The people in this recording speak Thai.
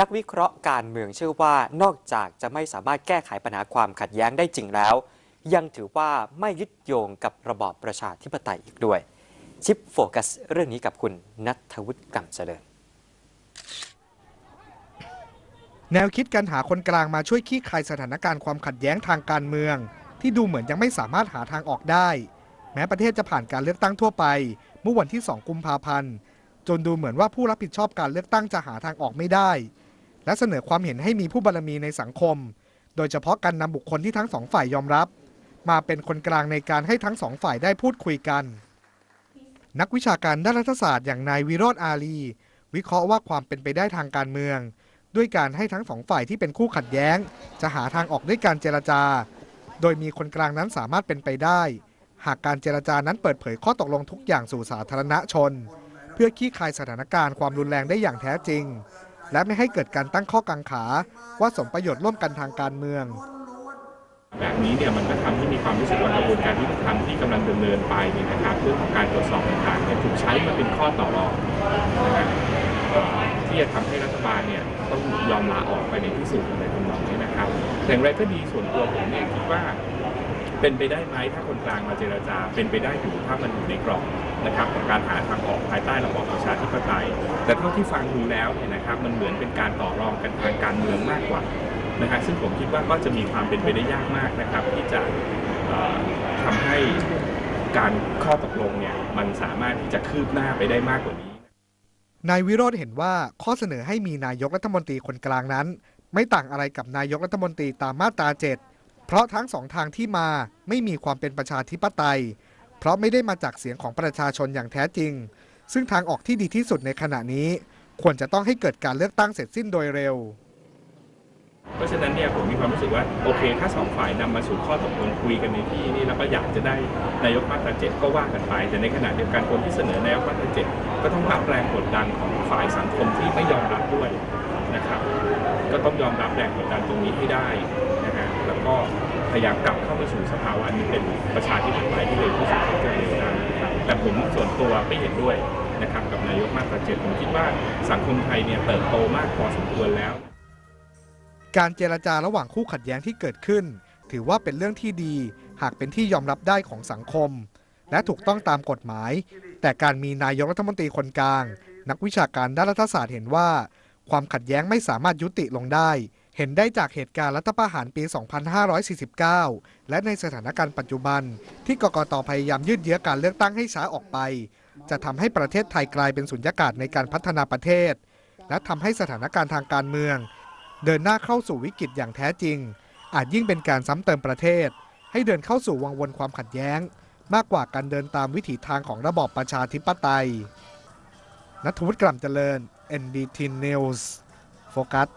นักวิเคราะห์การเมืองเชื่อว่านอกจากจะไม่สามารถแก้ไขปัญหาความขัดแย้งได้จริงแล้ว ยังถือว่าไม่ยึดโยงกับระบอบประชาธิปไตยอีกด้วย ชิปโฟกัสเรื่องนี้กับคุณนัทวุฒิกำเจริญแนวคิดการหาคนกลางมาช่วยคลี่คลายสถานการณ์ความขัดแย้งทางการเมือง ที่ดูเหมือนยังไม่สามารถหาทางออกได้ แม้ประเทศจะผ่านการเลือกตั้งทั่วไป เมื่อวันที่ 2 กุมภาพันธ์ จนดูเหมือนว่าผู้รับผิดชอบการเลือกตั้งจะหาทางออกไม่ได้ และเสนอความเห็นให้มีผู้บารมีในสังคม โดยเฉพาะการนำบุคคลที่ทั้งสองฝ่ายยอมรับ มาเป็นคนกลางในการให้ทั้งสองฝ่ายได้พูดคุยกัน นักวิชาการด้านรัฐศาสตร์อย่างนายวิโรธอาลีวิเคราะห์ว่าความเป็นไปได้ทางการเมือง ด้วยการให้ทั้งสองฝ่ายที่เป็นคู่ขัดแย้ง จะหาทางออกด้วยการเจรจา โดยมีคนกลางนั้นสามารถเป็นไปได้ หากการเจรจานั้นเปิดเผยข้อตกลงทุกอย่างสู่สาธารณชน เพื่อคลี่คายสถานการณ์ความรุนแรงได้อย่างแท้จริง และไม่ให้เกิดการตั้งข้อกังขา ว่าสมประโยชน์ร่วมกันทางการเมือง แบบนี้เนี่ยมันก็ทำให้มีความรู้สึกว่ากระบวนการยุติธรรมที่กำลังดำเนินไปเนี่ยนะครับเรื่องของการตรวจสอบต่างๆเนี่ยถูกใช้มาเป็นข้อต่อรองนะฮะที่จะทำให้รัฐบาลเนี่ยต้องยอมลาออกไปในที่สุดอะไรทำนองนี้นะครับอย่างไรก็ดีส่วนตัวผมเนี่ยคิดว่า เป็นไปได้ไหมถ้าคนกลางมาเจรจา เป็นไปได้อยู่ถ้ามันอยู่ในกรอบนะครับของการหาทางออกภายใต้ระบอบประชาธิปไตย แต่เท่าที่ฟังดูแล้วเนี่ยนะครับมันเหมือนเป็นการต่อรองกันทางการเมืองมากกว่านะฮะซึ่งผมคิดว่าก็จะมีความเป็นไปได้ยากมากนะครับ ที่จะเอ่อทำให้การข้อตกลงเนี่ยมันสามารถที่จะคืบหน้าไปได้มากกว่านี้ นายวิโรธเห็นว่าข้อเสนอให้มีนายกรัฐมนตรีคนกลางนั้น ไม่ต่างอะไรกับนายกรัฐมนตรีตามมาตรา7 เพราะทั้งสองทางที่มาไม่มีความเป็นประชาธิปไตย เพราะไม่ได้มาจากเสียงของประชาชนอย่างแท้จริง ซึ่งทางออกที่ดีที่สุดในขณะนี้ ควรจะต้องให้เกิดการเลือกตั้งเสร็จสิ้นโดยเร็ว เพราะฉะนั้นเนี่ยผมมีความรู้สึกว่าโอเค ถ้าสองฝ่ายนำมาสู่ข้อตกลงคุยกันในที่นี่แล้วก็อยากจะได้นายกมาตราเจ็ดก็ว่ากันไป แต่ในขณะเดียวกันคนที่เสนอนายกมาตราเจ็ดก็ต้องรับแรงกดดันของฝ่ายสังคมที่ไม่ยอมรับด้วยนะครับ ก็ต้องยอมรับแรงกดดันตรงนี้ให้ได้ ก็พยายามกลับเข้ามาสู่สภาวะที่เป็นประชาธิปไตยที่เร็วที่สุดที่จะเร็วได้นะครับแต่ผมส่วนตัวไม่เห็นด้วยนะครับกับนายกมาตราเจ็ดผมคิดว่าสังคมไทยเนี่ยเติบโตมากพอสมควรแล้ว การเจรจาระหว่างคู่ขัดแย้งที่เกิดขึ้น ถือว่าเป็นเรื่องที่ดี หากเป็นที่ยอมรับได้ของสังคม และถูกต้องตามกฎหมาย แต่การมีนายกรัฐมนตรีคนกลาง นักวิชาการด้านรัฐศาสตร์เห็นว่า ความขัดแย้งไม่สามารถยุติลงได้ เห็นได้จากเหตุการณ์รัฐประหารปี 2549 และในสถานการณ์ปัจจุบัน ที่กกตพยายามยืดเยื้อการเลือกตั้งให้ช้าออกไป จะทำให้ประเทศไทยกลายเป็นสุญญากาศในการพัฒนาประเทศ และทำให้สถานการณ์ทางการเมือง เดินหน้าเข้าสู่วิกฤตอย่างแท้จริง อาจยิ่งเป็นการซ้ำเติมประเทศ ให้เดินเข้าสู่วังวนความขัดแย้ง มากกว่าการเดินตามวิถีทางของระบอบประชาธิปไตยนัทวุฒิกล่ำเจริญ NDT News โฟกัส